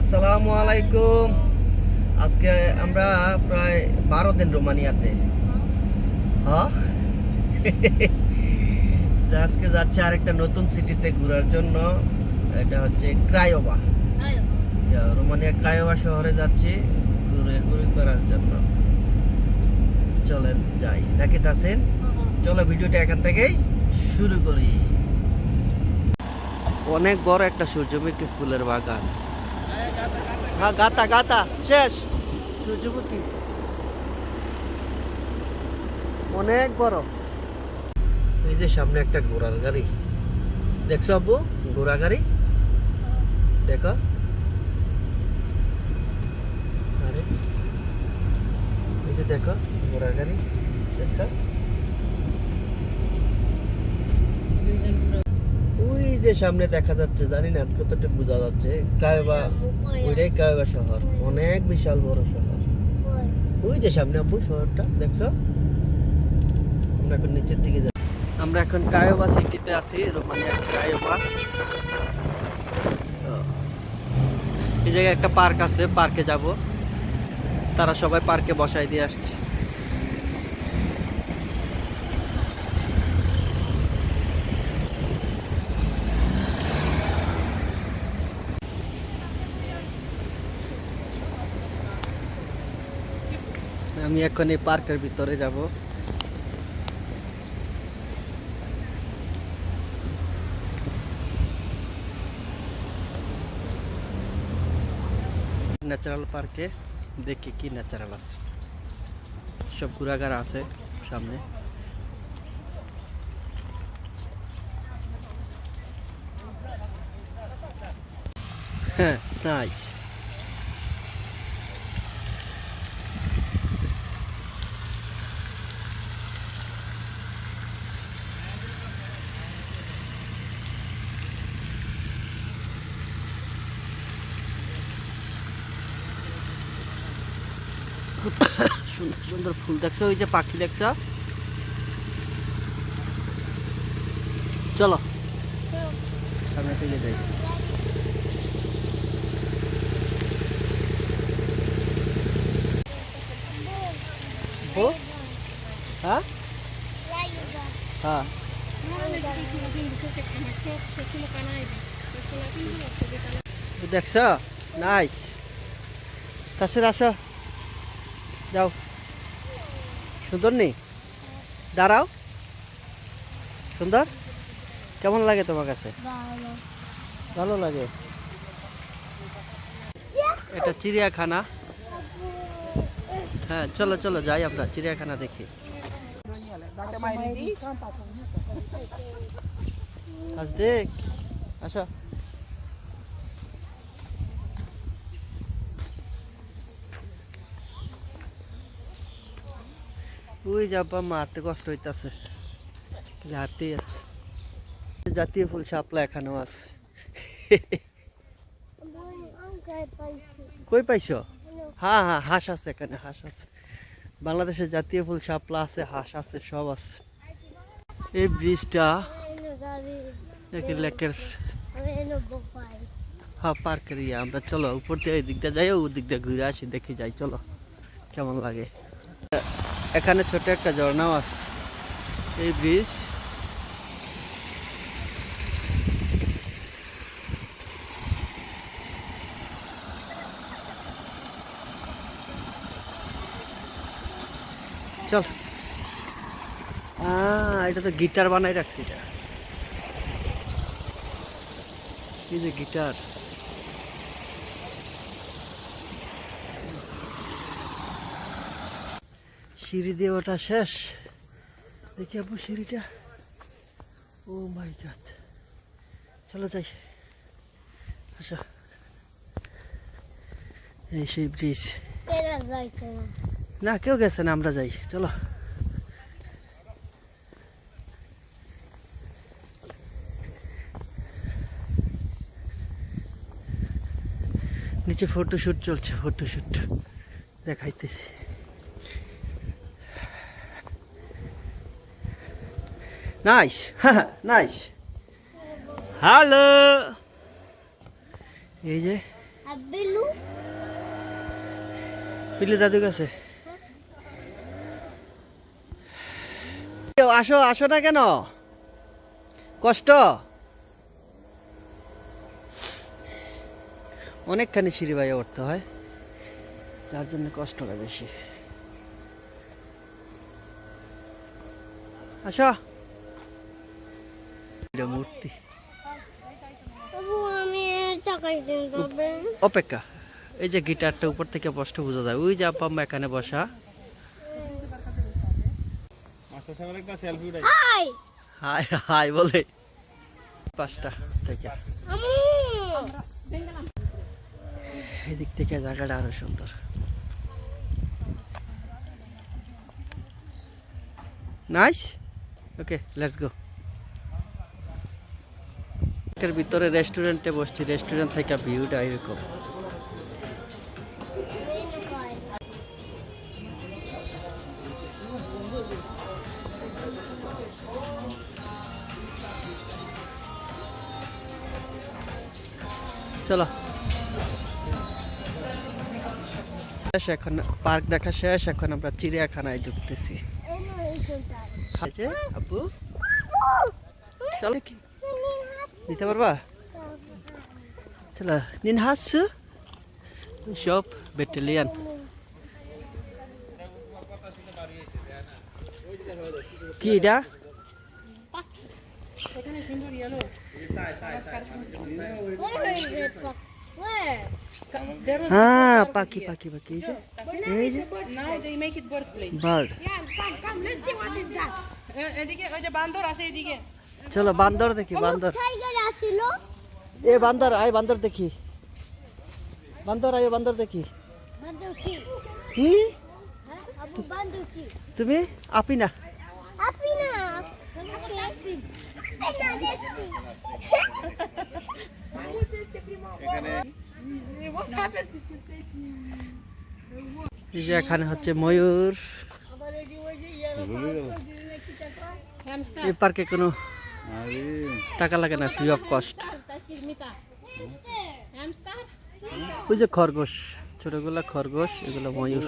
আসসালামু আলাইকুম। আজকে আমরা প্রায় বারো দিন রোমানিয়াতে। হ্যাঁ? আজকে যাচ্ছে আরেকটা নতুন সিটিতে ঘোরার জন্য। এটা হচ্ছে ক্রায়োবা রোমানিয়া ক্রায়োবা শহরে যাচ্ছি ঘুরে ঘুরে করার জন্য। চলেন যাই। দেখিতে আছেন চলো ভিডিওটা এখান থেকেই শুরু করি। অনেক বড় একটা সূর্যমুখী ফুলের বাগান। গাতা গাতা শেষ। সূর্যমুখী। অনেক বড়। এই যে সামনে একটা ঘোড়ার গাড়ি। দেখছ আব্বু? ঘোড়া গাড়ি? দেখো। আরে। এই যে দেখো ঘোড়ার গাড়ি। দেখছ? যে সামনে দেখা যাচ্ছে জানি না কতটুকু বোঝা যাচ্ছে কায়বা ওইটাই কায়বা শহর অনেক বিশাল বড় শহর। ওই। যে সামনে আব্বু শহরটা দেখছ? আমরা এখন নিচের দিকে যাই আমরা এখন কায়োবা সিটিতে আছি রোমানিয়া কায়োবা। এই জায়গায় একটা পার্ক আছে পার্কে যাব। তারা সবাই পার্কে বসাই দিয়ে আসছে। আমি এখন এই পার্কের ভিতরে যাব। ন্যাচারাল পার্কে দেখি কি ন্যাচারাল আছে। সব ঘোরাঘারা আছে সামনে। হ্যাঁ নাইস সুন্দর ফুল দেখছ ওই যে পাখি দেখছ? চলো। সামনে থেকে যাই। হ্যাঁ? হ্যাঁ। দেখছ? নাইস। তাছাড়া আসো। যাও। সুন্দর নেই? দাঁড়াও। সুন্দর? কেমন লাগে তোমার কাছে? ভালো। লাগে? এটা চিড়িয়াখানা। হ্যাঁ চলো চলো যাই আমরা চিড়িয়াখানা দেখি আসো। ওই যাবা মারতে কষ্ট হইতাছে। হাঁটতেই আছে। জাতীয় ফুল শাপলা এখানেও আছে। কই পাইছো? হ্যাঁ হ্যাঁ হাঁস আছে এখানে, হাঁস আছে। বাংলাদেশের জাতীয় ফুল শাপলা আছে, হাঁস আছে, সব আছে। এই ব্রিজটা লেকের হ্যাঁ পার্কের ইয়ে। আমরা চলো, উপর দিয়ে এই দিকটা যাই ওই দিক দিয়ে ঘুরে আসি, দেখি যাই, চলো। কেমন লাগে? এখানে ছোট একটা ঝর্ণাও আছে। এই ব্রিজ চল। এটা তো গিটার বানাই রাখছি এটা। এই যে গিটার সিঁড়ি দিয়ে ওটা শেষ। দেখি আপু সিঁড়িটা। Oh my god. চলো যাই। আচ্ছা এই সেই ব্রিজ। না, কেউ গেছে না, আমরা যাই। চলো। নিচে ফটোশুট চলছে ফটোশুট দেখাইতেছি। নাইস নাইস হ্যালো এই যে পিলি দাদু কাছে। কেউ আসো আসো না কেন? কষ্ট? অনেকখানি সিঁড়ি বাইয়ে উঠতে হয়। যার জন্য কষ্টটা বেশি। আসো। এটা মূর্তি। অপেক্ষা। এই যে গিটারটা উপর থেকে স্পষ্ট বোঝা যায়। ওই যে আপাম্মা এখানে বসা। হাই! হাই হাই বলে। পাঁচটা থেকে। এদিক থেকে জায়গাটা আরও সুন্দর। নাইস? Okay let's go. এর ভিতরে রেস্টুরেন্টে বসছি রেস্টুরেন্ট থেকে ভিউটা এরকম। চলো। শেষ এখন পার্ক দেখা শেষ এখন আমরা চিড়িয়াখানায় ঢুকতেছি। আপু? চলো কি দিতে পারবা চলো নিন হাস সব ব্যাটালিয়ান কি এটা Where is it? Where? হ্যাঁ পাখি পাখি পাখি এই যে এই যে Now they make it birthplace. Bird Yeah, come, come, let's see what is that. এ- এদিকে ওই যে বান্দর আছে এদিকে চলো বান্দর দেখি বান্দর। এ বান্দর আয় বান্দর দেখি। বান্দর আয় বান্দর দেখি। কি? হ্যাঁ কি? তুমি? আপি না এখানে হচ্ছে ময়ূর। hamster? এই পার্কে কোনো টাকা লাগে না ফ্রি অফ কস্ট ওই যে খরগোশ, ছোটগুলা খরগোশ, এগুলো ময়ূর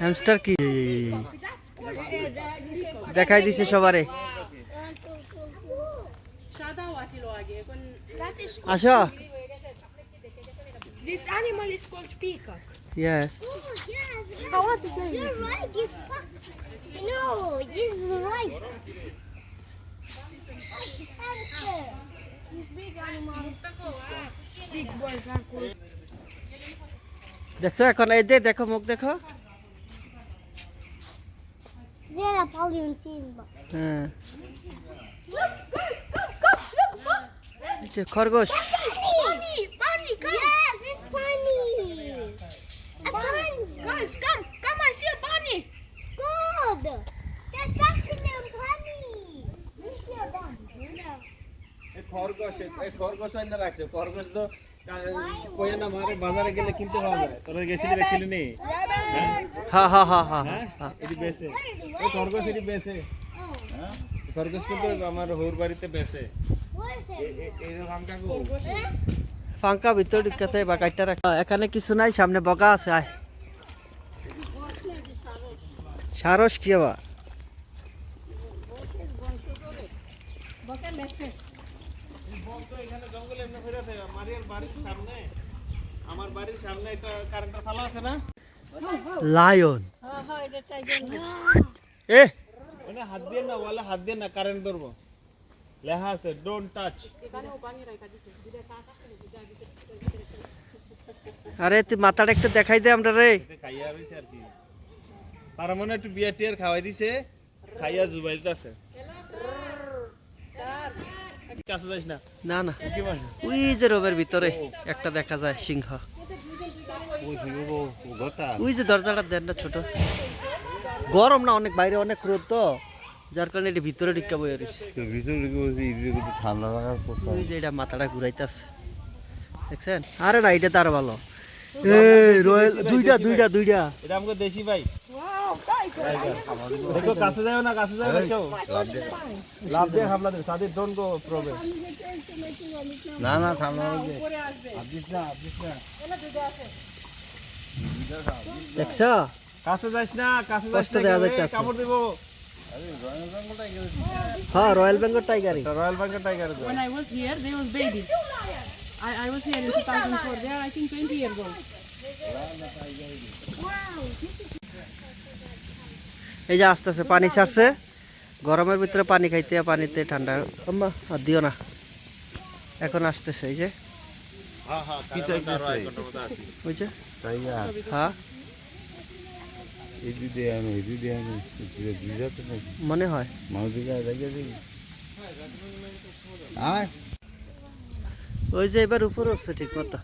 হ্যামস্টার কি দেখাই দিছে সবারে আসো this animal is called peacock. yes. Want to play You're right. It's. No, it's right. Hamster. This big animal. Big boys are cool. দেখছ এখন এই দে দেখো মুখ দেখো They're a paleontine. হ্যাঁ এই যে খরগোশ Bunny! Bunny, খরগোশ খরগোশ আইনা রাখছে? খরগোশ তো কইয়া না মারে বাজারে গেলে কিনতে পাওয়া যায়। তোরা গেছিলি দেখছিলি নি? হ্যাঁ হ্যাঁ হ্যাঁ হ্যাঁ? হ্যাঁ এটি বেছে ওই খরগোশ এটি বেছে খরগোশ কিন্তু আমার হৌর বাড়িতে বেছে What ফাঙ্কা ভিতর ঢুকাতে বা কাইটা রাখা। এখানে কিছু নাই সামনে বগা আছে আয়। সারস কি আবার? লায়ন। এ মানে হাত দিয়ে না হাত দিয়ে না কারেন্ট ধরবো। লেখা আছে ডোন্ট টাচ আরে তুই মাথাটা একটু দেখাই দে আমরা রে। খাইয়া আর কি। তার মনে একটু বিয়ার টিয়ার খাওয়াই দিছে খাইয়া জুবাইতে আছে। কাছে যাইস না। না না। ওই যে রোবের ভিতরে একটা দেখা যায় সিংহ। ওই যে দরজাটা দেন না ছোট। গরম না অনেক বাইরে অনেক রোদ তো। যার কারণে এটি ভিতরে ঢিকা বয়ে রয়েছে। ঠান্ডা লাগার ওই যে এটা মাথাটা ঘুরাইতেছে। দেখছেন? আরে না এটা তার ভালো। এই রয়্যাল দুইটা দুইটা দুইটা। এটা আমাকে দেশি ভাই। দেখো কাছে যাও না কাছে যাও না কেউ। লাভ দিয়ে। হামলা দেবে সাদির ডোন্ট গো প্রবলেম না না থামলা লাগবে দেখছ? কাছে যাস না কাছে যাস কষ্ট না কামড় দিব। হ্যাঁ royal Bengal টাইগারই royal Bengal tiger When I was here, they was babies. I, I was here in 2004. They are, I think, 20 years old. এই যে আস্তে আস্তে পানি ছাড়ছে। গরমের ভিতরে পানি খাইতে পানিতে ঠান্ডা। আম্মা আর দিও না। এখন আসতেছে এই যে। হ্যাঁ হ্যাঁ হ্যাঁ। মনে হয়। ওই যে এবার উপরে উঠছে ঠিক মতো।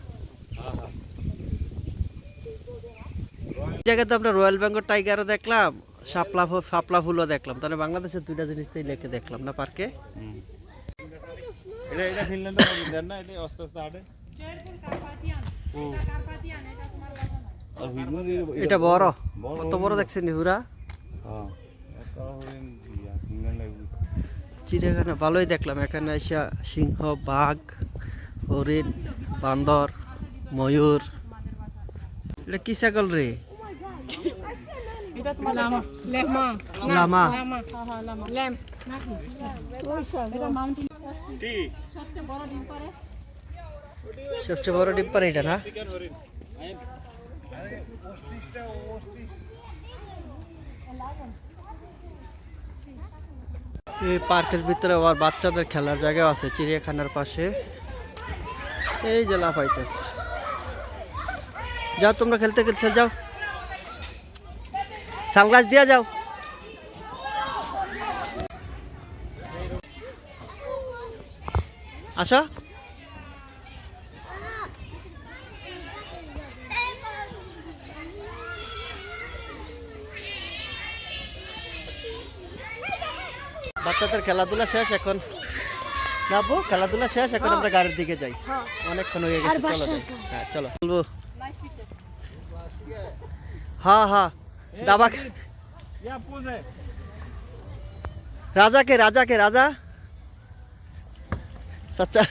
জায়গাতে আমরা রয়্যাল বেঙ্গল টাইগারও দেখলাম। শাপলা ফু- শাপলা ফুলও দেখলাম। তাহলে বাংলাদেশের দুইটা জিনিস তো লেকে দেখলাম না পার্কে? হুম। এটা এটা ফিনল্যান্ডের মধ্যে না? এটা আস্তে আস্তে হাঁটে। আর এটা বড়। বড় কত বড় দেখছেন হুরা? হ্যাঁ। চিড়িয়াখানা ভালোই দেখলাম। এখানে এসে সিংহ বাঘ হরিণ বান্দর ময়ূর। এটা কি ছাগল রে? Lama. Lama. Lama Lama. Haha, lama. Lamb. এটা mountain. টি সবচেয়ে বড় ডিব্বার এটা না চিকেন হরিণ আইন এই পার্কের ভিতরে আবার বাচ্চাদের খেলার জায়গা আছে চিড়িয়াখানার পাশে এই যে লাফাইতেছে যাও তোমরা খেলতে খেলতে যাও সানগ্লাস দিয়া যাও। আসো। বাচ্চাদের খেলাধুলা শেষ এখন। না খেলাধুলা শেষ এখন আমরা গাড়ির দিকে যাই। অনেকক্ষণ হয়ে গেছে চলো যাই। হ্যাঁ চলো। বলব হ্যাঁ হ্যাঁ। दावा राजा के राजा के राजा। सच्चा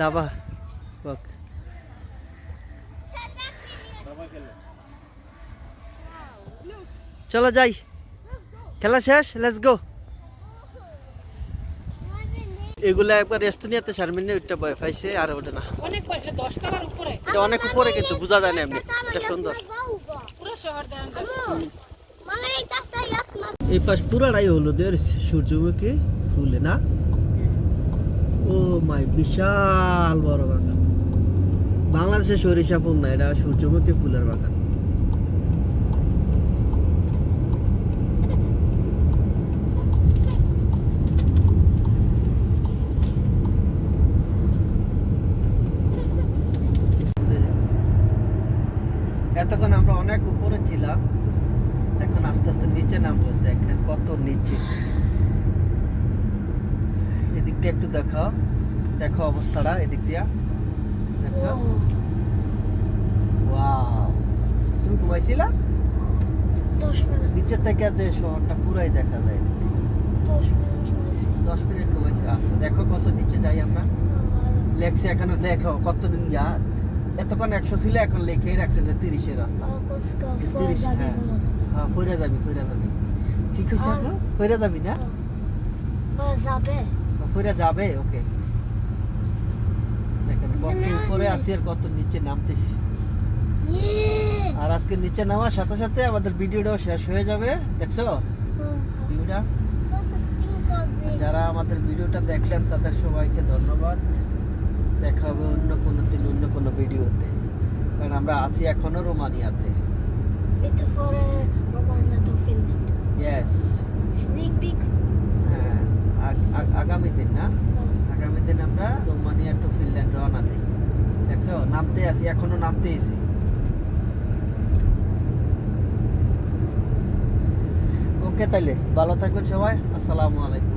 दावा। चलो जाई। खेला शेष? लेट्स गो এগুলা একবার এস্তোনিয়াতে উঠতে ভয় পাইছে আর ওঠে না। অনেক পয়সা দশ টাকার উপরে। এটা অনেক উপরে কিন্তু বোঝা যায় না এমনি। এটা সুন্দর। পুরো শহর এই পাশ পুরাটাই হলুদের সূর্যমুখী ফুলে না? ও মাই বিশাল বড় বাগান। বাংলাদেশে সরিষা ফুল না এটা সূর্যমুখী ফুলের বাগান এতক্ষণ আমরা অনেক উপরে ছিলাম এখন আস্তে আস্তে নিচে নামবো দেখেন কত নিচে এদিকটা একটু দেখাও দেখো অবস্থাটা এদিক দিয়া। দেখছ? ওয়াও। তুমি ঘুমাইছিলা? নিচের থেকে যে শহরটা পুরাই দেখা যায় দশ মিনিট ঘুমাইছি। আচ্ছা দেখো কত নিচে যাই আমরা। লেখছে এখানে দেখো কত ইয়া এতক্ষণ একশো ছিল এখন লেখেই রাখছে যে তিরিশের রাস্তা। তিরিশ হ্যাঁ। হ্যাঁ ফইরা যাবি ফইরা যাবি ঠিক আছে ফইরা যাবি। না ফইরা যাবে? ওকে। কত উপরে। আছি আর কত নিচে নামতেছি। আর আজকে নিচে নামার সাথে সাথে আমাদের ভিডিওটাও শেষ হয়ে যাবে দেখছ? ভিডিওটা? যারা আমাদের ভিডিওটা দেখলেন তাদের সবাইকে ধন্যবাদ। দেখা হবে অন্য কোনো দিন অন্য কোনো ভিডিওতে। কারণ আমরা আছি এখনও রোমানিয়াতে। Sneak হ্যাঁ আগ- আগ- আগামী দিন না? আগামী দিন আমরা রোমানিয়া টু ফিনল্যান্ড নামতে আছি এখনও নামতে আছি। ওকে তাইলে ভালো থাকুন সবাই আসসালামু আলাইকুম।